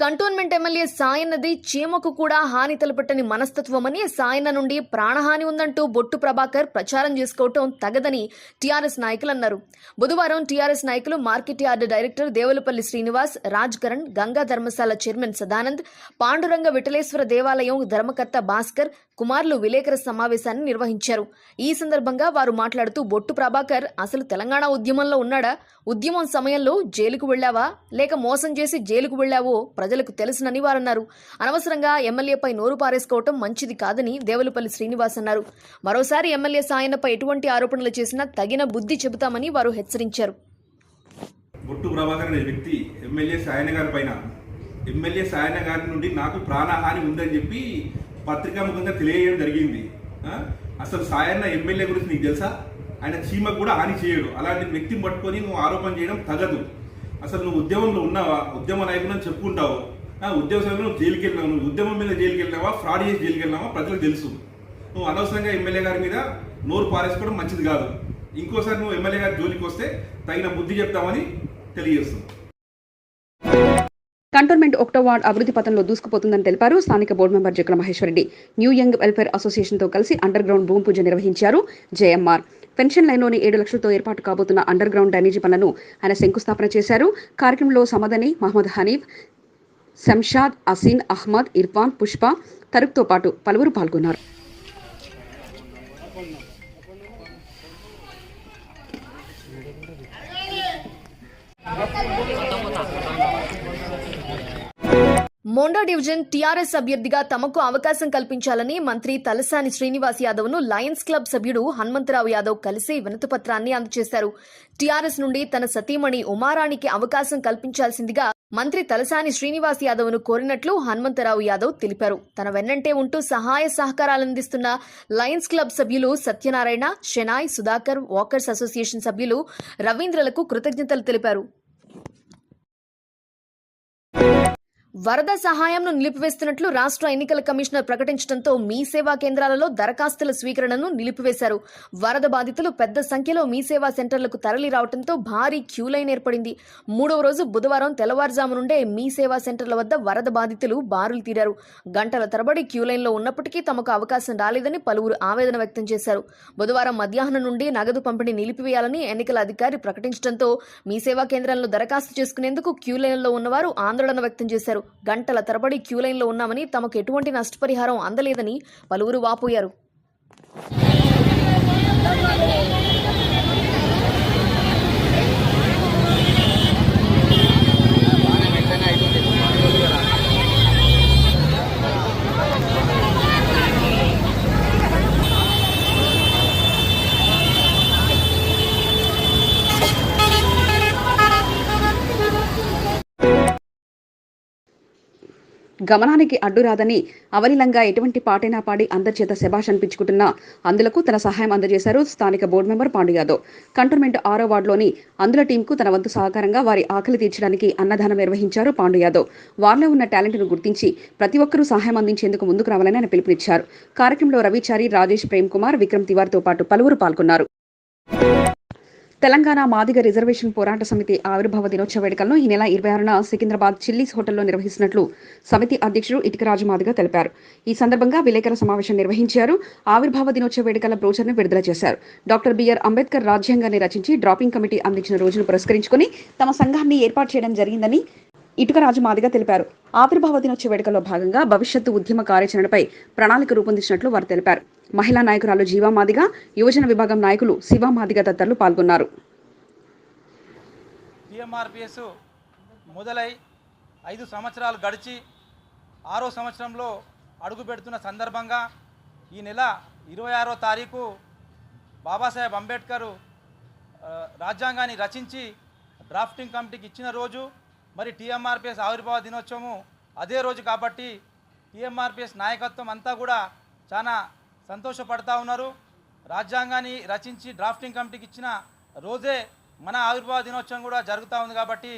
Cantonment MLA సాయన్నది చీమకు కూడా హాని తలపెట్టని మనస్తత్వమని సాయన్న నుండి ప్రాణహాని ఉందంటూ బొట్టు ప్రభాకర్ ప్రచారం చేసుకోవటం తగదని టీఆర్ఎస్ నాయకులు అన్నారు. బుధవారం టీఆర్ఎస్ నాయకులు market yard director Devulapalli Srinivas Raj Karan Ganga Dharmashala chairman Sadanand Panduranga Vithaleshwara దేవాలయం ధర్మకర్త భాస్కర్ కుమారులు విలేకరుల సమావేశాన్ని నిర్వహించారు. ఈ సందర్భంగా వారు మాట్లాడుతూ బొట్టు ప్రభాకర్ అసలు తెలంగాణ ఉద్యమంలో ఉన్నాడా? ఉద్యమం సమయంలో జైలుకు వెళ్ళావా? లేక మోసం చేసి జైలుకు వెళ్ళావో? ప్రజలకు తెలుసునని వారన్నారు. అనవసరంగా ఎమ్మెల్యేపై నోరు పారేసుకోవటం మంచిది కాదని దేవులపల్లి శ్రీనివాస్ అన్నారు. మరోసారి ఎమ్మెల్యే సాయన్నపై ఎటువంటి ఆరోపణలు చేసినా తగిన బుద్ధి చెబుతామని వారు హెచ్చరించారు. బొట్టు ప్రభాకర్ అనే వ్యక్తి ఎమ్మెల్యే సాయన గారి పైన ఎమ్మెల్యే సాయన గారి నుండి నాకు ప్రాణహాని ఉందని చెప్పి పత్రికాముఖంగా తెలియజేయడం జరిగింది. అసలు సాయన్న ఎమ్మెల్యే గురించి నీకు తెలుసా? ఆయన చీమకు కూడా హాని చేయడు. అలాంటి వ్యక్తిని పట్టుకొని నువ్వు ఆరోపణ చేయడం తగదు. అసలు నువ్వు ఉద్యమంలో ఉన్నావా? ఉద్యమ నాయకులను చెప్పుకుంటావు. ఉద్యమ సమయంలో నువ్వు జైలుకి వెళ్ళినావు నువ్వు ఉద్యమం మీద జైలుకి వెళ్ళినావా ఫ్రాడ్ చేసి జైలుకి వెళ్ళినావా ప్రజలకు తెలుసు. నువ్వు అనవసరంగా ఎమ్మెల్యే గారి మీద నోరు పారేసుకోవడం మంచిది కాదు. ఇంకోసారి నువ్వు ఎమ్మెల్యే గారి జోలికి వస్తే తగిన బుద్ధి చెప్తామని తెలియజేస్తుంది ఒకటో వార్డు అభివృద్ధి పథంలో దూసుకుపోతుందని తెలిపారు స్థానిక board member Jagan Maheshwara Reddy. New young welfare అసోసియేషన్తో కలిసి అండర్ గ్రౌండ్ భూమి పూజ నిర్వహించారు జేఎంఆర్. పెన్షన్ లైన్లోని ఏడు లక్షలతో ఏర్పాటు కాబోతున్న అండర్ గ్రౌండ్ డ్రైనేజీ పనులను ఆయన శంకుస్థాపన చేశారు. కార్యక్రమంలో సమదని మహమ్మద్ హనీఫ్ శంషాద్ అసీన్ అహ్మద్ ఇర్ఫాన్ పుష్ప తరుక్తో పాటు పలువురు పాల్గొన్నారు. మోండా డివిజన్ టీఆర్ఎస్ అభ్యర్థిగా తమకు అవకాశం కల్పించాలని మంత్రి తలసాని శ్రీనివాస్ యాదవ్ను లయన్స్ క్లబ్ సభ్యుడు హనుమంతరావు యాదవ్ కలిసి వినతిపత్రాన్ని అందజేశారు. టీఆర్ఎస్ నుండి తన సతీమణి ఉమారాణికి అవకాశం కల్పించాల్సిందిగా మంత్రి తలసాని శ్రీనివాస్ యాదవ్ను కోరినట్లు హనుమంతరావు యాదవ్ తెలిపారు. తన వెన్నంటే ఉంటూ సహాయ సహకారాలందిస్తున్న లయన్స్ క్లబ్ సభ్యులు సత్యనారాయణ షెనాయ్ సుధాకర్ వాకర్స్ అసోసియేషన్ సభ్యులు రవీంద్రలకు కృతజ్ఞతలు తెలిపారు. వరద సహాయంను నిలిపివేస్తున్నట్లు రాష్ట్ర ఎన్నికల కమిషనర్ ప్రకటించడంతో మీ సేవా కేంద్రాలలో దరఖాస్తుల స్వీకరణను నిలిపివేశారు. వరద బాధితులు పెద్ద సంఖ్యలో మీ సేవా సెంటర్లకు తరలి రావడంతో భారీ క్యూ లైన్ ఏర్పడింది. మూడవ రోజు బుధవారం తెల్లవారుజాము నుండే మీ సేవా సెంటర్ల వద్ద వరద బాధితులు బారులు తీరారు. గంటల తరబడి క్యూ లైన్లో ఉన్నప్పటికీ తమకు అవకాశం రాలేదని పలువురు ఆవేదన వ్యక్తం చేశారు. బుధవారం మధ్యాహ్నం నుండి నగదు పంపిణీ నిలిపివేయాలని ఎన్నికల అధికారి ప్రకటించడంతో మీ సేవా కేంద్రంలో దరఖాస్తు చేసుకునేందుకు క్యూ లైన్లో ఉన్నవారు ఆందోళన వ్యక్తం చేశారు. గంటల తరబడి క్యూ లైన్లో ఉన్నామని తమకు ఎటువంటి నష్టపరిహారం అందలేదని పలువురు వాపోయారు. గమనానికి అడ్డురాదని అవలీలంగా ఎటువంటి పాటైనా పాడి అందరి చేత శభాష్ అనిపించుకుంటున్న అందులకు తన సహాయం అందజేశారు స్థానిక board member Pandu Yadav. Cantonment ఆరో వార్డులోని అందుల టీంకు తన వంతు సహకారంగా వారి ఆకలి తీర్చడానికి అన్నదానం నిర్వహించారు పాండు యాదవ్. వారిలో ఉన్న టాలెంట్ను గుర్తించి ప్రతి ఒక్కరూ సహాయం అందించేందుకు ముందుకు రావాలని ఆయన పిలుపునిచ్చారు. కార్యక్రమంలో రవిచారి రాజేష్ ప్రేమ్ కుమార్ విక్రమ్ తివార్తో పాటు పలువురు పాల్గొన్నారు. తెలంగాణ మాదిగ రిజర్వేషన్ పోరాట సమితి ఆవిర్భావ దినోత్సవ వేడుకలను ఈ నెల ఇరవై ఆరున సికింద్రాబాద్ చిల్లీస్ హోటల్లో నిర్వహిస్తున్నట్లు సమితి అధ్యక్షుడు ఇటుకరాజు మాదిగ తెలిపారు. ఈ సందర్భంగా విలేకరుల సమావేశం నిర్వహించారు. ఆవిర్భావ దినోత్సవ వేడుకల బ్రోచర్ను విడుదల చేశారు. డాక్టర్ బిఆర్ అంబేద్కర్ రాజ్యాంగాన్ని రచించి డ్రాపింగ్ కమిటీ అందించిన రోజును పురస్కరించుకుని తమ సంఘాన్ని ఏర్పాటు చేయడం జరిగిందని ఇటుకరాజు మాదిగ తెలిపారు. ఆవిర్భావ దినోత్సవ వేడుకల్లో భాగంగా భవిష్యత్తు ఉద్యమ కార్యాచరణపై ప్రణాళిక రూపొందించినట్లు వారు తెలిపారు. మహిళా నాయకురాలు జీవా మాదిగ యువజన విభాగం నాయకులు శివ మాదిగ తదితరులు పాల్గొన్నారు. టీఎంఆర్పిఎస్ మొదలై ఐదు సంవత్సరాలు గడిచి ఆరో సంవత్సరంలో అడుగు పెడుతున్న సందర్భంగా ఈ నెల ఇరవై ఆరో తారీఖు బాబాసాహెబ్ అంబేద్కర్ రాజ్యాంగాన్ని రచించి డ్రాఫ్టింగ్ కమిటీకి ఇచ్చిన రోజు మరి టీఎంఆర్పిఎస్ ఆవిర్భావ దినోత్సవము అదే రోజు కాబట్టి టీఎంఆర్పిఎస్ నాయకత్వం అంతా కూడా చాలా సంతోషపడతా ఉన్నారు. రాజ్యాంగాన్ని రచించి డ్రాఫ్టింగ్ కమిటీకి ఇచ్చిన రోజే మన ఆవిర్భావ దినోత్సవం కూడా జరుగుతూ ఉంది కాబట్టి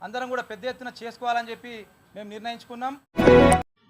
అందరం కూడా పెద్ద ఎత్తున చేసుకోవాలని చెప్పి మేము నిర్ణయించుకున్నాం.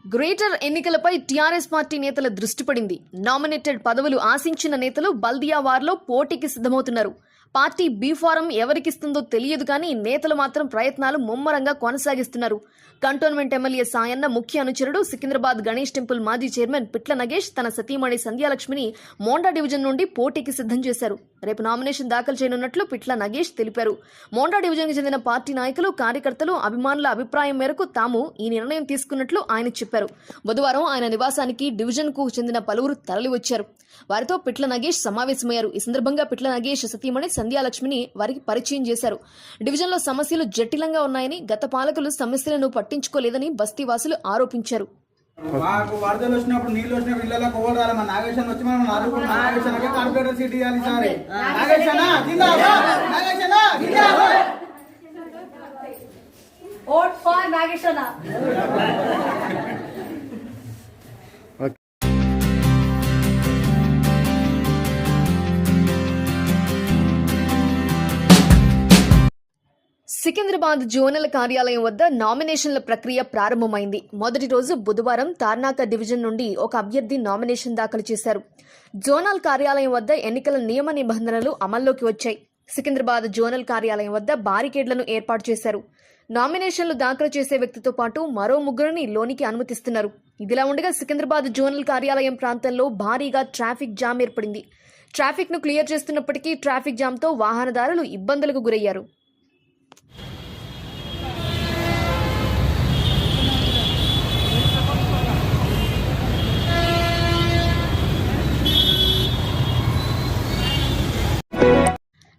గ్రేటర్ ఎన్నికలపై టీఆర్ఎస్ పార్టీ నేతల దృష్టి పడింది. నామినేటెడ్ పదవులు ఆశించిన నేతలు బల్దియా వార్లో పోటీకి సిద్ధమవుతున్నారు. పార్టీ బీ ఫారం ఎవరికిస్తుందో తెలియదు కానీ నేతలు మాత్రం ప్రయత్నాలు ముమ్మరంగా కొనసాగిస్తున్నారు. కంటోన్మెంట్ ఎమ్మెల్యే సాయన్న ముఖ్య అనుచరుడు సికింద్రాబాద్ గణేష్ టెంపుల్ మాజీ చైర్మన్ పిట్ల నగేష్ తన సతీమణి సంధ్యాలక్ష్మిని మోండా డివిజన్ నుండి పోటీకి సిద్ధం చేశారు. రేపు నామినేషన్ దాఖలు చేయనున్నట్లు పిట్ల నగేష్ తెలిపారు. మోండా డివిజన్కి చెందిన పార్టీ నాయకులు కార్యకర్తలు అభిమానుల అభిప్రాయం మేరకు తాము ఈ నిర్ణయం తీసుకున్నట్లు ఆయన చెప్పారు. బుధవారం ఆయన నివాసానికి డివిజన్కు చెందిన పలువురు తరలివచ్చారు. వారితో పిట్ల నగేష్ సమావేశమయ్యారు. ఈ సందర్భంగా పిట్ల నగేష్ సతీమణి సంధ్యాలక్ష్మిని వారికి పరిచయం చేశారు. డివిజన్లో సమస్యలు జటిలంగా ఉన్నాయని గత పాలకులు సమస్యలను పట్టించుకోలేదని బస్తీవాసులు ఆరోపించారు. మాకు వరదలు వచ్చినప్పుడు నీళ్ళు వచ్చినప్పుడు ఇళ్ళకి ఓడి రాలి. మన నాగేశ్వరం వచ్చి మనం ఆదుకున్నాం నాగేశ్వరకే కార్పొరేటర్ సీట్ ఇవ్వాలి సార్. నాగేశ్వర జిందాబాద్! జిందాబాద్! Vote for Nageshwara Secunderabad zonal కార్యాలయం వద్ద నామినేషన్ల ప్రక్రియ ప్రారంభమైంది. మొదటి రోజు బుధవారం తార్నాక డివిజన్ నుండి ఒక అభ్యర్థి నామినేషన్ దాఖలు చేశారు. జోనల్ కార్యాలయం వద్ద ఎన్నికల నియమ నిబంధనలు అమల్లోకి వచ్చాయి. సికింద్రాబాద్ జోనల్ కార్యాలయం వద్ద బారికేడ్లను ఏర్పాటు చేశారు. నామినేషన్లు దాఖలు చేసే వ్యక్తితో పాటు మరో ముగ్గురిని లోనికి అనుమతిస్తున్నారు. ఇదిలా ఉండగా సికింద్రాబాద్ జోనల్ కార్యాలయం ప్రాంతంలో భారీగా ట్రాఫిక్ జామ్ ఏర్పడింది. ట్రాఫిక్ను క్లియర్ చేస్తున్నప్పటికీ ట్రాఫిక్ జామ్తో వాహనదారులు ఇబ్బందులకు గురయ్యారు.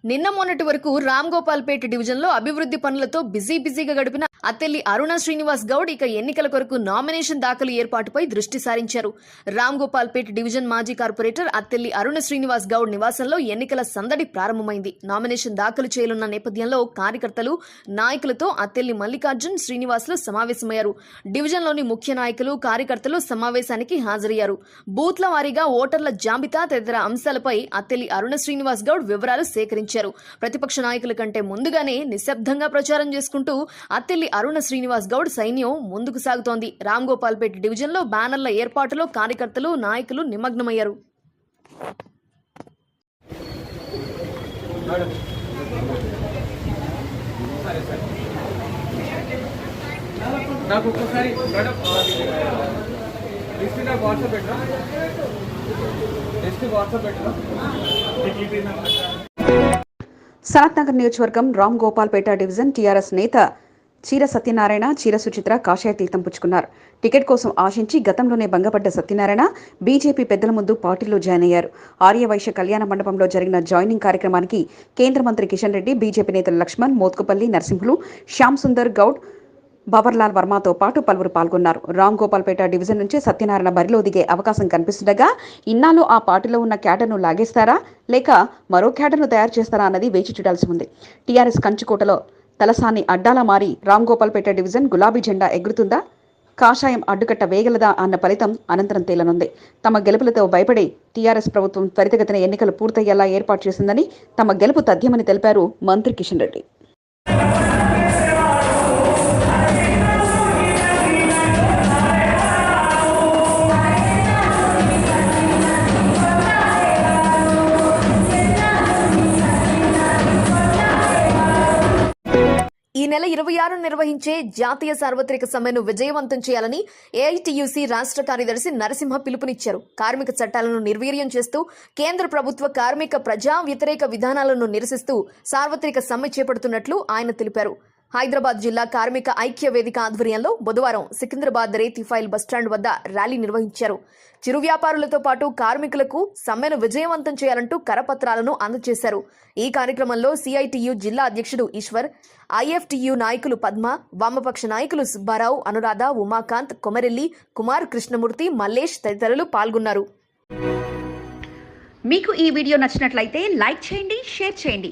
నిన్న మొన్నటి వరకు రామ్ గోపాల్పేట డివిజన్లో అభివృద్ధి పనులతో బిజీ బిజీగా గడిపిన అత్తెల్లి అరుణ శ్రీనివాస్ గౌడ్ ఇక ఎన్నికల కొరకు నామినేషన్ దాఖలు ఏర్పాటుపై దృష్టి సారించారు. రామ్ గోపాల్పేట డివిజన్ మాజీ కార్పొరేటర్ అత్తెల్లి అరుణ శ్రీనివాస్ గౌడ్ నివాసంలో ఎన్నికల సందడి ప్రారంభమైంది. నామినేషన్ దాఖలు చేయనున్న నేపథ్యంలో కార్యకర్తలు నాయకులతో అత్తెల్లి మల్లికార్జున్ శ్రీనివాసులు సమావేశమయ్యారు. డివిజన్లోని ముఖ్య నాయకులు కార్యకర్తలు సమావేశానికి హాజరయ్యారు. బూత్ల వారీగా ఓటర్ల జాబితా తదితర అంశాలపై అత్తెల్లి అరుణ శ్రీనివాస్ గౌడ్ వివరాలు సేకరించారు. ప్రతిపక్ష నాయకుల కంటే ముందుగానే నిశ్శబ్దంగా ప్రచారం చేసుకుంటూ అత్తెల్లి అరుణ శ్రీనివాస్ గౌడ్ సైన్యం ముందుకు సాగుతోంది. రామ్ గోపాల్పేట డివిజన్లో బ్యానర్ల ఏర్పాటులో కార్యకర్తలు నాయకులు నిమగ్నమయ్యారు. నాకు ఒక్కసారి మేడం లిస్ట్ నాకు వాట్సాప్ పెట్టరా? లిస్ట్ వాట్సాప్ పెట్టరా? సనత్ నగర్ నియోజకవర్గం రామ్ గోపాల్పేట డివిజన్ టీఆర్ఎస్ నేత చీర సత్యనారాయణ చీర సుచిత్ర కాషాయ తీర్థం పుచ్చుకున్నారు. టికెట్ కోసం ఆశించి గతంలోనే భంగపడ్డ సత్యనారాయణ బీజేపీ పెద్దల ముందు పార్టీలో జాయిన్ అయ్యారు. ఆర్యవైశ్య కళ్యాణ మండపంలో జరిగిన జాయినింగ్ కార్యక్రమానికి కేంద్ర మంత్రి కిషన్ రెడ్డి బీజేపీ నేతలు లక్ష్మణ్ మోత్కుపల్లి నరసింహులు శ్యామ్ సుందర్ గౌడ్ బవర్లాల్ వర్మతో పాటు పలువురు పాల్గొన్నారు. రామ్ గోపాల్పేట డివిజన్ నుంచి సత్యనారాయణ బరిలో దిగే అవకాశం కనిపిస్తుండగా ఇన్నాళ్ళు ఆ పార్టీలో ఉన్న క్యాడర్ను లాగేస్తారా? లేక మరో క్యాడర్ను తయారు చేస్తారా అన్నది వేచి చూడాల్సి ఉంది. టీఆర్ఎస్ కంచుకోటలో తలసాని అడ్డాలా మారి రామ్ గోపాల్పేట డివిజన్ గులాబీ జెండా ఎగురుతుందా? కాషాయం అడ్డుకట్ట వేగలదా అన్న ఫలితం అనంతరం తేలనుంది. తమ గెలుపులతో భయపడి టీఆర్ఎస్ ప్రభుత్వం త్వరితగతిన ఎన్నికలు పూర్తయ్యేలా ఏర్పాటు చేసిందని తమ గెలుపు తథ్యమని తెలిపారు మంత్రి కిషన్ రెడ్డి. నెల ఇరవై ఆరు నిర్వహించే జాతీయ సార్వత్రిక సమ్మెను విజయవంతం చేయాలని ఏఐటియుసి రాష్ట్ర కార్యదర్శి నరసింహ పిలుపునిచ్చారు. కార్మిక చట్టాలను నిర్వీర్యం చేస్తూ కేంద్ర ప్రభుత్వ కార్మిక ప్రజా వ్యతిరేక విధానాలను నిరసిస్తూ సార్వత్రిక సమ్మె చేపడుతున్నట్లు ఆయన తెలిపారు. హైదరాబాద్ జిల్లా కార్మిక ఐక్య వేదిక ఆధ్వర్యంలో బుధవారం సికింద్రాబాద్ రేతి ఫైల్ బస్టాండ్ వద్ద ర్యాలీ నిర్వహించారు. చిరు వ్యాపారులతో పాటు కార్మికులకు సమ్మెను విజయవంతం చేయాలంటూ కరపత్రాలను అందజేశారు. ఈ కార్యక్రమంలో సిఐటియు జిల్లా అధ్యక్షుడు ఈశ్వర్ ఐఎఫ్టియు నాయకులు పద్మ వామపక్ష నాయకులు సుబ్బారావు అనురాధ ఉమాకాంత్ కొమరెల్లి కుమార్ కృష్ణమూర్తి మల్లేష్ తదితరులు పాల్గొన్నారు. మీకు ఈ వీడియో నచ్చినట్లయితే లైక్ చేయండి షేర్ చేయండి.